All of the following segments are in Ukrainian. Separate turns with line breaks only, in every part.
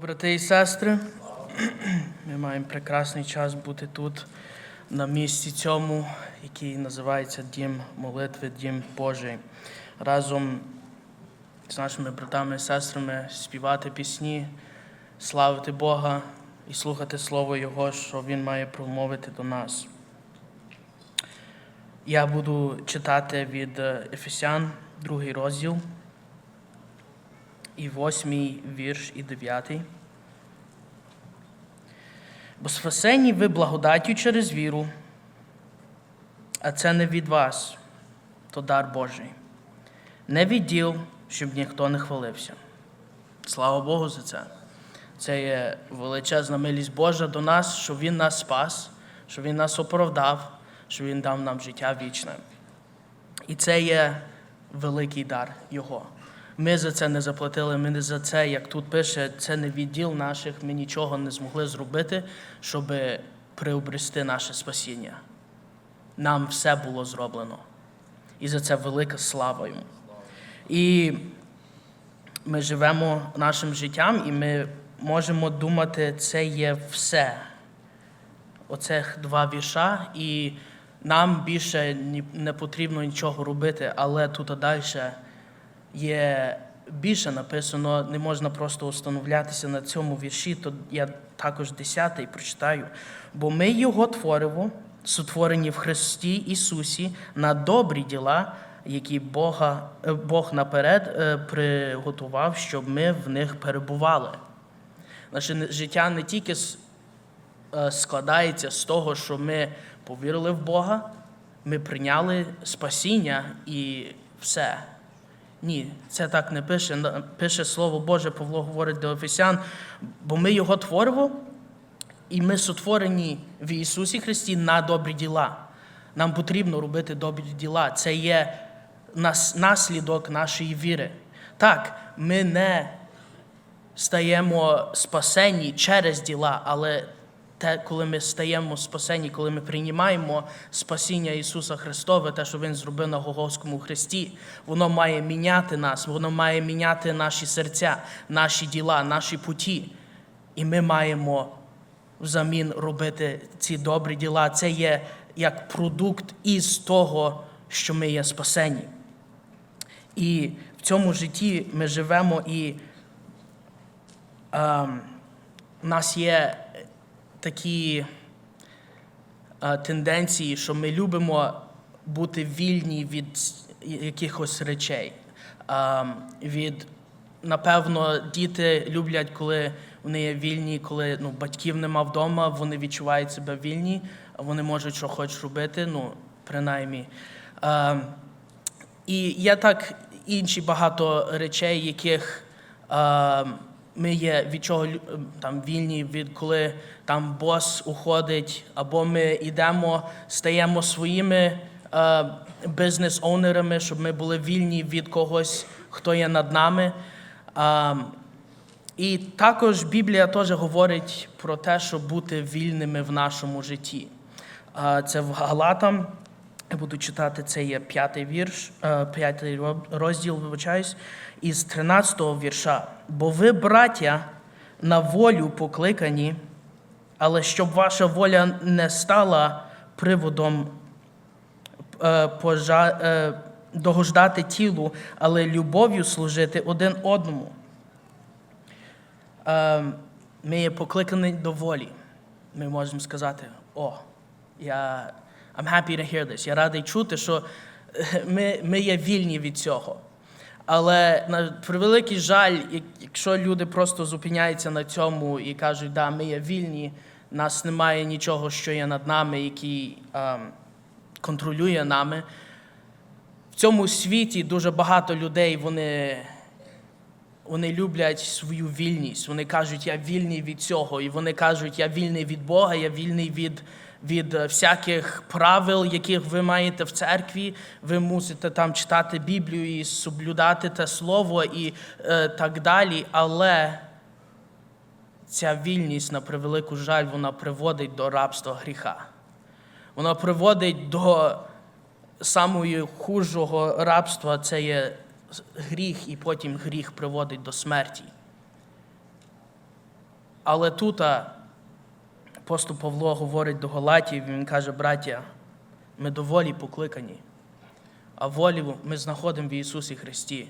Брати і сестри. Ми маємо прекрасний час бути тут, на місці цьому, який називається Дім молитви, Дім Божий. Разом з нашими братами і сестрами співати пісні, славити Бога і слухати Слово Його, що Він має промовити до нас. Я буду читати від Ефесян, другий розділ, і восьмий вірш, і дев'ятий. Бо спасені ви благодаттю через віру, а це не від вас, то дар Божий. Не від діл, щоб ніхто не хвалився. Слава Богу за це. Це є величезна милість Божа до нас, що Він нас спас, що Він нас оправдав, що Він дав нам життя вічне. І це є великий дар Його. Ми за це не заплатили, ми не за це, як тут пише, це не відділ наших, ми нічого не змогли зробити, щоб приобрести наше спасіння. Нам все було зроблено. І за це велика слава йому. І ми живемо нашим життям, і ми можемо думати, це є все. Оцих два вірша, і нам більше не потрібно нічого робити, але тут далі є більше написано, не можна просто установлятися на цьому вірші, то я також десятий прочитаю. Бо ми його творимо, сотворені в Христі Ісусі на добрі діла, які Бога, е, Бог наперед е, приготував, щоб ми в них перебували. Наше життя не тільки е, складається з того, що ми повірили в Бога, ми прийняли спасіння і все. Ні, це так не пише. Пише Слово Боже, Павло говорить до Ефесян, бо ми його творимо, і ми сотворені в Ісусі Христі на добрі діла. Нам потрібно робити добрі діла. Це є наслідок нашої віри. Так, ми не стаємо спасені через діла, але те, коли ми стаємо спасені, коли ми приймаємо спасіння Ісуса Христове, те, що Він зробив на Гоголському Христі, воно має міняти нас, воно має міняти наші серця, наші діла, наші путі. І ми маємо взамін робити ці добрі діла. Це є як продукт із того, що ми є спасені. І в цьому житті ми живемо і у нас є такі е, тенденції, що ми любимо бути вільні від якихось речей. Ем, від, напевно, діти люблять, коли вони є вільні, коли ну, батьків нема вдома, вони відчувають себе вільні, вони можуть що хочуть робити, ну, принаймні. Ем, і є так інші багато речей, яких е, ми є від чого е, там вільні, від коли там бос уходить, або ми йдемо, стаємо своїми е, бізнес-оунерами, щоб ми були вільні від когось, хто є над нами. Е, і також Біблія теж говорить про те, щоб бути вільними в нашому житті. А, Це в Галатам. Я буду читати, це є п'ятий вірш, е, п'ятий розділ, вибачаюсь, із 13-го вірша. Бо ви, браття, на волю покликані, але щоб ваша воля не стала приводом е, е, догождати тілу, але любов'ю служити один одному. Ми є покликані до волі. Ми можемо сказати: О, я I'm happy to hear this. Я радий чути, що ми, ми є вільні від цього. Але на превеликий жаль, якщо люди просто зупиняються на цьому і кажуть, да, ми є вільні, нас немає нічого, що є над нами, який ем, контролює нами. В цьому світі дуже багато людей вони вони люблять свою вільність. Вони кажуть, я вільний від цього. І вони кажуть, я вільний від Бога, я вільний від, від е, всяких правил, яких ви маєте в церкві. Ви мусите там читати Біблію і соблюдати те слово і е, так далі. Але ця вільність, на превелику жаль, вона приводить до рабства гріха. Вона приводить до самого хужого рабства це є гріх, і потім гріх приводить до смерті. Але тут апостол Павло говорить до Галатів, він каже, браття, ми до волі покликані, а волю ми знаходимо в Ісусі Христі.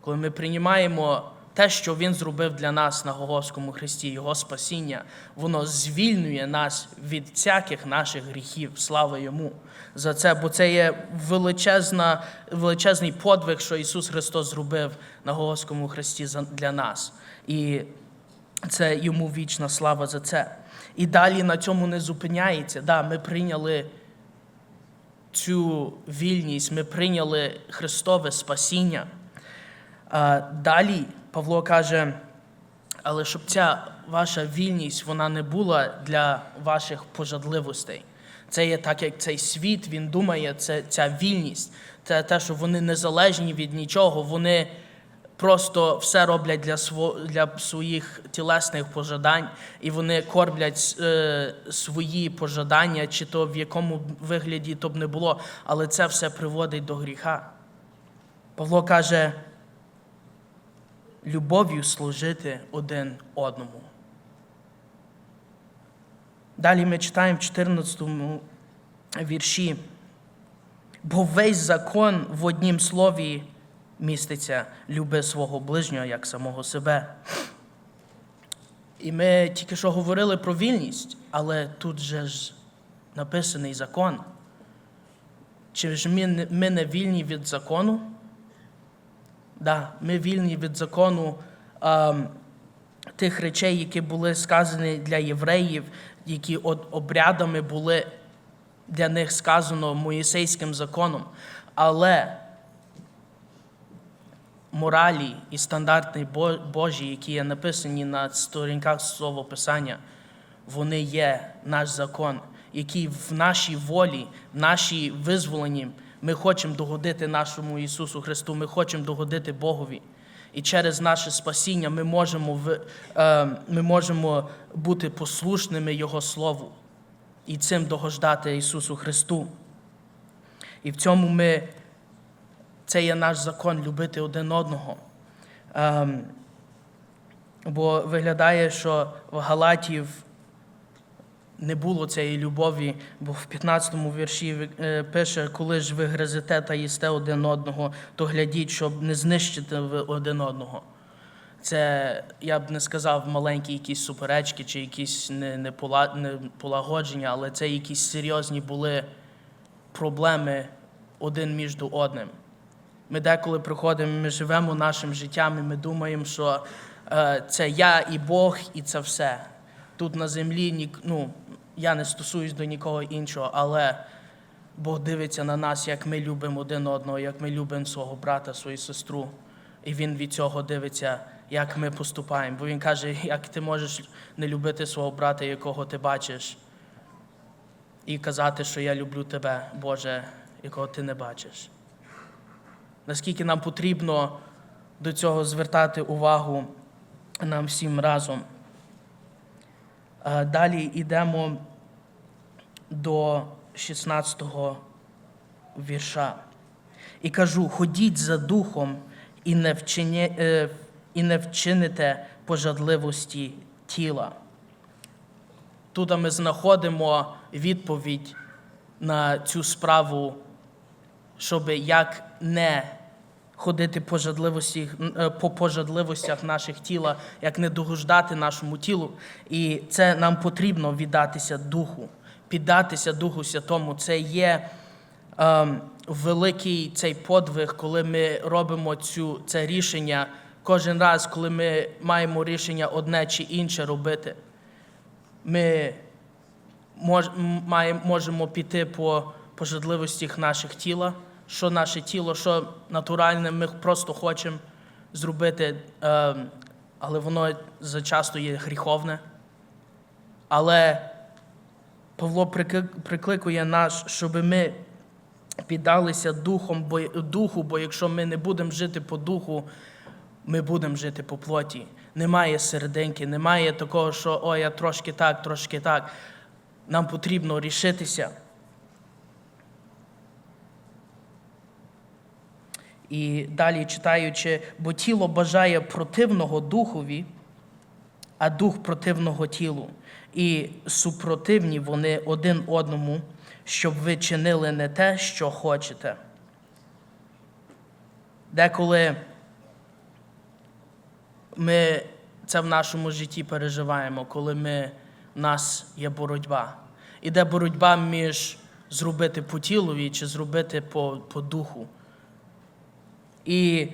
Коли ми приймаємо те, що Він зробив для нас на Голговському Христі, Його спасіння, воно звільнює нас від всяких наших гріхів. Слава Йому за це, бо це є величезна, величезний подвиг, що Ісус Христос зробив на Голговському Христі для нас. І це йому вічна слава за це. І далі на цьому не зупиняється. Да, ми прийняли цю вільність, ми прийняли Христове спасіння. Далі Павло каже, але щоб ця ваша вільність вона не була для ваших пожадливостей. Це є так, як цей світ, він думає, це ця вільність, це те, що вони незалежні від нічого, вони просто все роблять для, сво, для своїх тілесних пожадань, і вони корблять е, свої пожадання, чи то в якому вигляді то б не було, але це все приводить до гріха. Павло каже, любов'ю служити один одному. Далі ми читаємо в 14 вірші. Бо весь закон в однім слові міститься люби свого ближнього як самого себе. І ми тільки що говорили про вільність, але тут же ж написаний закон. Чи ж ми, ми не вільні від закону? Да, ми вільні від закону ем, тих речей, які були сказані для євреїв, які обрядами були для них сказано Моїсейським законом. Але моралі і стандарти Божі, які є написані на сторінках Слова Писання, вони є наш закон, який в нашій волі, в нашій визволенні ми хочемо догодити нашому Ісусу Христу, ми хочемо догодити Богові. І через наше спасіння ми можемо, е, ми можемо бути послушними Його Слову і цим догождати Ісусу Христу. І в цьому ми, це є наш закон любити один одного. Ем, бо виглядає, що в Галатів не було цієї любові, бо в 15-му вірші е, пише, коли ж ви гризете та їсте один одного, то глядіть, щоб не знищити ви один одного. Це, я б не сказав, маленькі якісь суперечки чи якісь не, не, пола, не полагодження, але це якісь серйозні були проблеми один між одним. Ми деколи приходимо, ми живемо нашим життям, і ми думаємо, що е, це я і Бог, і це все. Тут на землі ну, я не стосуюсь до нікого іншого, але Бог дивиться на нас, як ми любимо один одного, як ми любимо свого брата, свою сестру. І Він від цього дивиться, як ми поступаємо. Бо Він каже, як ти можеш не любити свого брата, якого ти бачиш, і казати, що я люблю тебе, Боже, якого ти не бачиш. Наскільки нам потрібно до цього звертати увагу нам всім разом. Далі йдемо до 16-го вірша. І кажу: ходіть за духом і не, вчині, е, і не вчините пожадливості тіла. Тут ми знаходимо відповідь на цю справу, щоб як не ходити по, жадливості, е, по пожадливостях наших тіла, як не догождати нашому тілу. І це нам потрібно віддатися Духу, піддатися Духу Святому. Це є ем, великий цей подвиг, коли ми робимо цю, це рішення кожен раз, коли ми маємо рішення одне чи інше робити. Ми можемо піти по пожадливостях наших тіла, що наше тіло, що натуральне, ми просто хочемо зробити, е, але воно зачасто є гріховне. Але Павло прикликує нас, щоб ми піддалися духом, духу, бо якщо ми не будемо жити по духу, ми будемо жити по плоті. Немає серединки, немає такого, що о, я трошки так, трошки так. Нам потрібно рішитися. І далі читаючи, бо тіло бажає противного духові, а дух противного тілу, і супротивні вони один одному, щоб ви чинили не те, що хочете. Деколи ми це в нашому житті переживаємо, коли ми, в нас є боротьба. Іде боротьба між зробити по тілові чи зробити по, по духу. І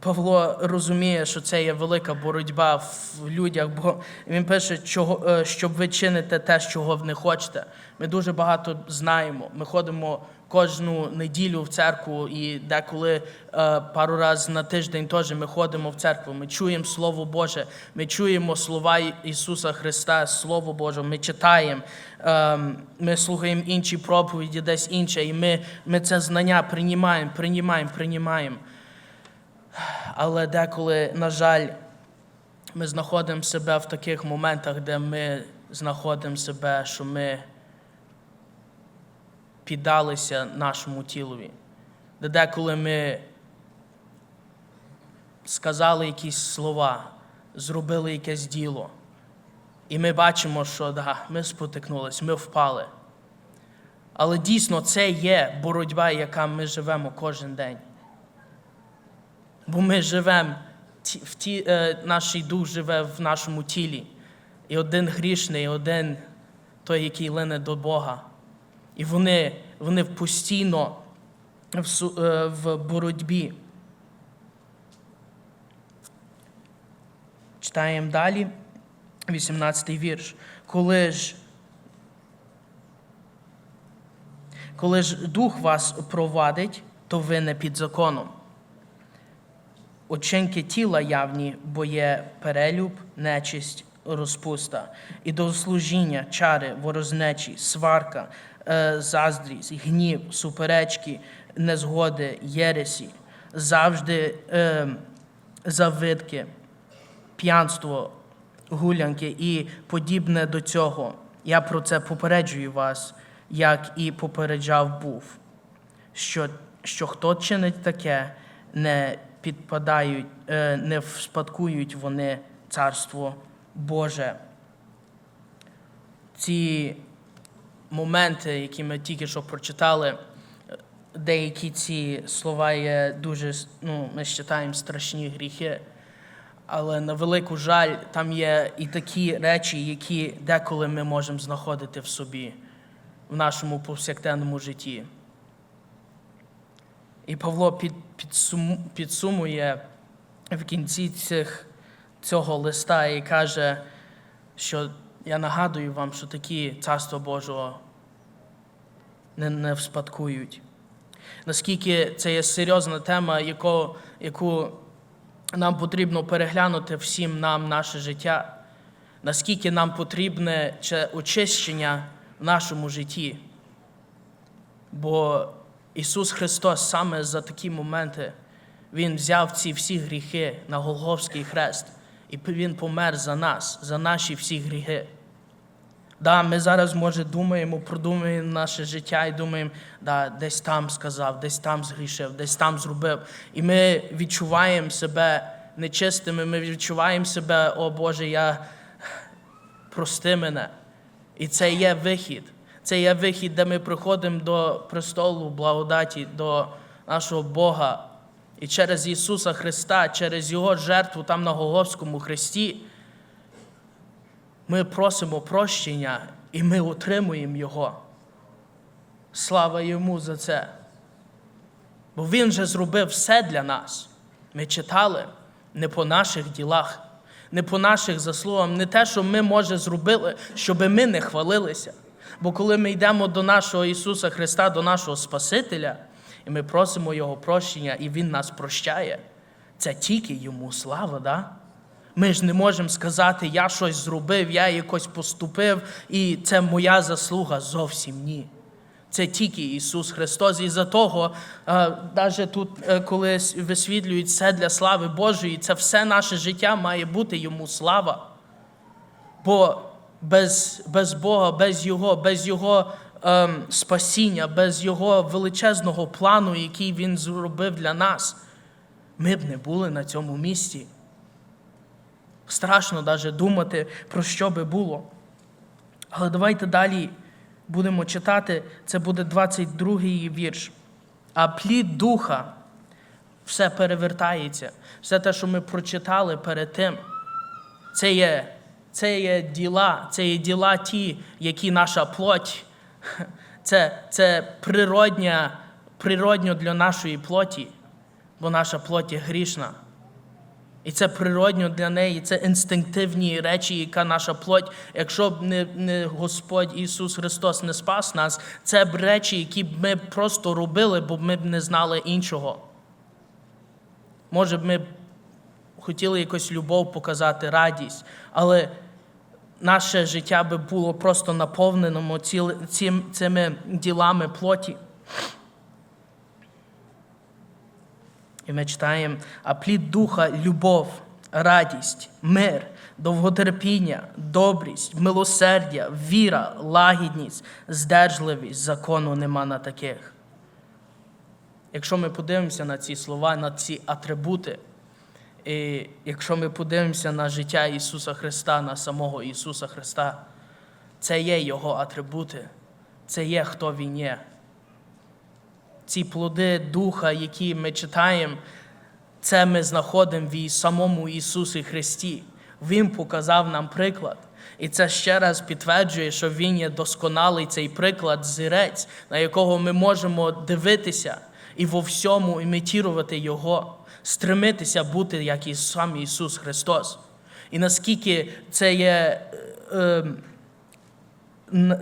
Павло розуміє, що це є велика боротьба в людях, бо він пише, чого, е, щоб ви чините те, чого ви не хочете. Ми дуже багато знаємо. Ми ходимо кожну неділю в церкву, і деколи е, пару разів на тиждень теж ми ходимо в церкву. Ми чуємо Слово Боже, ми чуємо слова Ісуса Христа, Слово Боже, ми читаємо, е, ми слухаємо інші проповіді, десь інше, і ми, ми це знання приймаємо, приймаємо, приймаємо. Але деколи, на жаль, ми знаходимо себе в таких моментах, де ми знаходимо себе, що ми піддалися нашому тілові. Де деколи ми сказали якісь слова, зробили якесь діло. І ми бачимо, що да, ми спотикнулись, ми впали. Але дійсно це є боротьба, яка ми живемо кожен день. Бо ми живемо, в ті, е, наш дух живе в нашому тілі. І один грішний, і один той, який лине до Бога. І вони, вони постійно в, е, в боротьбі. Читаємо далі, 18 вірш. Коли ж коли ж дух вас провадить, то ви не під законом. Учинки тіла явні, бо є перелюб, нечисть, розпуста, і до служіння, чари, ворожнечі, сварка, е, заздрість, гнів, суперечки, незгоди, єресі, завжди е, завидки, п'янство, гулянки і подібне до цього. Я про це попереджую вас, як і попереджав був що, що хто чинить таке, не підпадають, е, не вспадкують вони Царство Боже. Ці моменти, які ми тільки що прочитали, е, деякі ці слова є дуже, ну, ми вважаємо, страшні гріхи. Але на велику жаль, там є і такі речі, які деколи ми можемо знаходити в собі, в нашому повсякденному житті. І Павло під, підсум, підсумує в кінці цих, цього листа і каже, що я нагадую вам, що такі царство Божого не, не вспадкують. Наскільки це є серйозна тема, яку, яку нам потрібно переглянути всім нам наше життя, наскільки нам потрібне очищення в нашому житті. Бо Ісус Христос саме за такі моменти Він взяв ці всі гріхи на Голговський хрест, і Він помер за нас, за наші всі гріхи. Да, ми зараз, може, думаємо, продумуємо наше життя і думаємо, да, десь там сказав, десь там згрішив, десь там зробив. І ми відчуваємо себе нечистими, ми відчуваємо себе, о Боже, я прости мене. І це є вихід. Це є вихід, де ми приходимо до престолу благодаті, до нашого Бога. І через Ісуса Христа, через Його жертву там на Голговському хресті, ми просимо прощення і ми отримуємо Його. Слава Йому за це. Бо Він вже зробив все для нас. Ми читали не по наших ділах, не по наших заслугам, не те, що ми, може, зробили, щоб ми не хвалилися. Бо коли ми йдемо до нашого Ісуса Христа, до нашого Спасителя, і ми просимо Його прощення, і Він нас прощає, це тільки Йому слава, да? Ми ж не можемо сказати, я щось зробив, я якось поступив, і це моя заслуга. Зовсім ні. Це тільки Ісус Христос. І за того, навіть тут, е, коли висвітлюють все для слави Божої, це все наше життя має бути Йому слава. Бо без, без Бога, без Його, без Його ем, спасіння, без Його величезного плану, який Він зробив для нас, ми б не були на цьому місці. Страшно навіть думати, про що би було. Але давайте далі будемо читати. Це буде 22-й вірш. А плід духа все перевертається. Все те, що ми прочитали перед тим, це є, це є діла, це є діла ті, які наша плоть. Це, це природня, природньо для нашої плоті, бо наша плоть є грішна. І це природньо для неї, це інстинктивні речі, яка наша плоть. Якщо б не, не Господь Ісус Христос не спас нас, це б речі, які б ми просто робили, бо ми б не знали іншого. Може б ми хотіли якусь любов показати, радість, але наше життя би було просто наповненому цими ділами плоті. І ми читаємо, а плід духа любов, радість, мир, довготерпіння, добрість, милосердя, віра, лагідність, здержливість, закону нема на таких. Якщо ми подивимося на ці слова, на ці атрибути, і якщо ми подивимося на життя Ісуса Христа, на самого Ісуса Христа, це є Його атрибути, це є хто Він є ці плоди Духа, які ми читаємо, це ми знаходимо в самому Ісусі Христі. Він показав нам приклад. І це ще раз підтверджує, що Він є досконалий цей приклад, зірець, на якого ми можемо дивитися і во всьому імітувати Його, стремитися бути, як і сам Ісус Христос. І наскільки це є. е, е,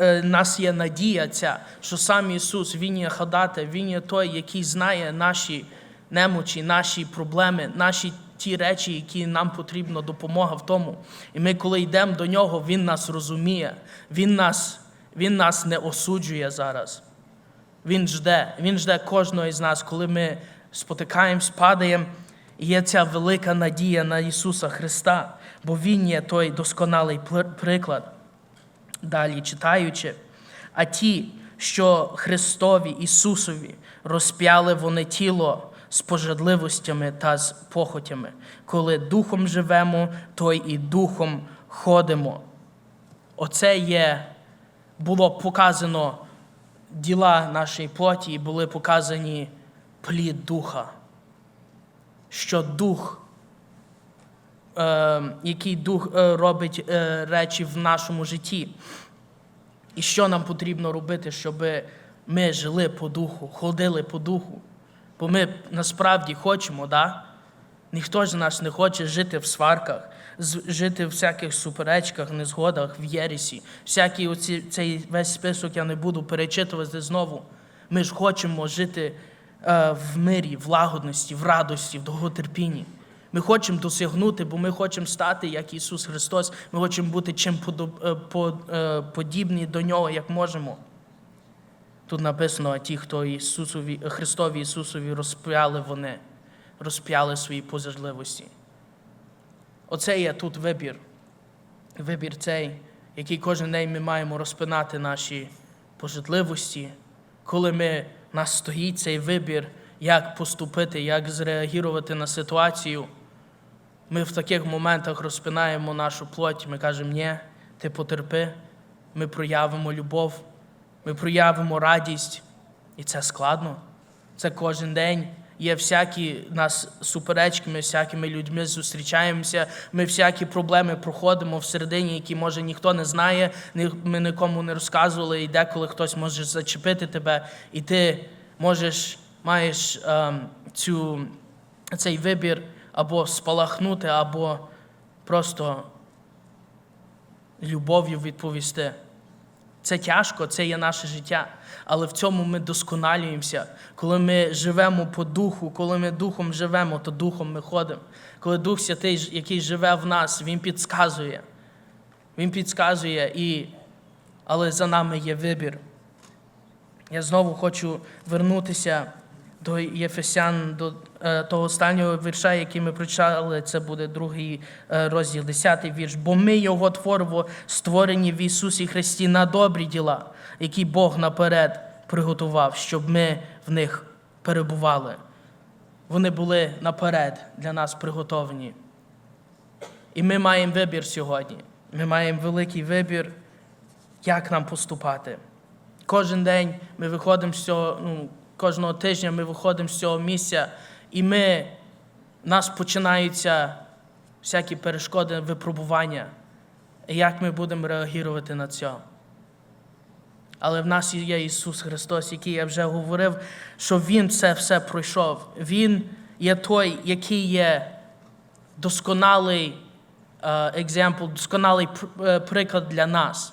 е, нас є надія ця, що сам Ісус, Він є ходати, Він є той, який знає наші немочі, наші проблеми, наші ті речі, які нам потрібна допомога в тому. І ми, коли йдемо до Нього, Він нас розуміє, Він нас, він нас не осуджує зараз. Він жде, Він жде кожного із нас, коли ми спотикаємось, падаємо. І є ця велика надія на Ісуса Христа, бо Він є той досконалий приклад далі читаючи, а ті, що Христові Ісусові розп'яли вони тіло з пожадливостями та з похотями. Коли духом живемо, то і духом ходимо. Оце є, було показано діла нашої плоті, і були показані плід духа. Що дух е, який дух е, робить е, речі в нашому житті. І що нам потрібно робити, щоб ми жили по духу, ходили по духу. Бо ми насправді хочемо, да? ніхто з нас не хоче жити в сварках, жити в всяких суперечках, незгодах, в єресі. Всякий оці, цей весь список я не буду перечитувати знову. Ми ж хочемо жити е, в мирі, в лагодності, в радості, в довготерпінні. Ми хочемо досягнути, бо ми хочемо стати, як Ісус Христос. Ми хочемо бути чим е, е, подібні до Нього, як можемо. Тут написано, а ті, хто Ісусові, Христові Ісусові розп'яли вони, розп'яли свої позажливості. Оце є тут вибір. Вибір цей, який кожен день ми маємо розпинати наші пожитливості, коли ми, нас стоїть цей вибір, як поступити, як зреагувати на ситуацію. Ми в таких моментах розпинаємо нашу плоть, ми кажемо, ні, ти потерпи, ми проявимо любов, ми проявимо радість. І це складно. Це кожен день. Є всякі нас суперечки, ми всякими людьми зустрічаємося, ми всякі проблеми проходимо всередині, які, може, ніхто не знає, ми нікому не розказували, і деколи хтось може зачепити тебе, і ти можеш, маєш ем, цю, цей вибір або спалахнути, або просто любов'ю відповісти. Це тяжко, це є наше життя. Але в цьому ми досконалюємося. Коли ми живемо по духу, коли ми духом живемо, то духом ми ходимо. Коли Дух Святий, який живе в нас, Він підказує. Він підказує, і... але за нами є вибір. Я знову хочу вернутися до Єфесян, до е, того останнього вірша, який ми прочитали, це буде другий е, розділ, 10 вірш. Бо ми його творимо, створені в Ісусі Христі на добрі діла, які Бог наперед приготував, щоб ми в них перебували. Вони були наперед для нас приготовані. І ми маємо вибір сьогодні. Ми маємо великий вибір, як нам поступати. Кожен день ми виходимо з цього, ну, кожного тижня ми виходимо з цього місця, і ми, у нас починаються всякі перешкоди, випробування. І як ми будемо реагувати на це? Але в нас є Ісус Христос, який я вже говорив, що Він це все пройшов. Він є той, який є досконалий екземпл, досконалий е, приклад для нас,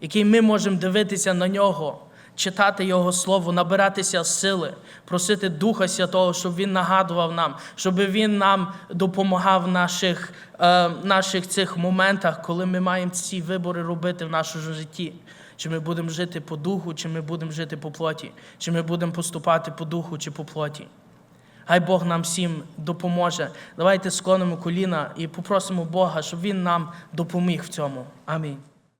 який ми можемо дивитися на нього, читати Його Слово, набиратися сили, просити Духа Святого, щоб Він нагадував нам, щоб Він нам допомагав в наших, е, наших цих моментах, коли ми маємо ці вибори робити в нашому житті. Чи ми будемо жити по духу, чи ми будемо жити по плоті, чи ми будемо поступати по духу чи по плоті. Хай Бог нам всім допоможе. Давайте склонимо коліна і попросимо Бога, щоб Він нам допоміг в цьому. Амінь.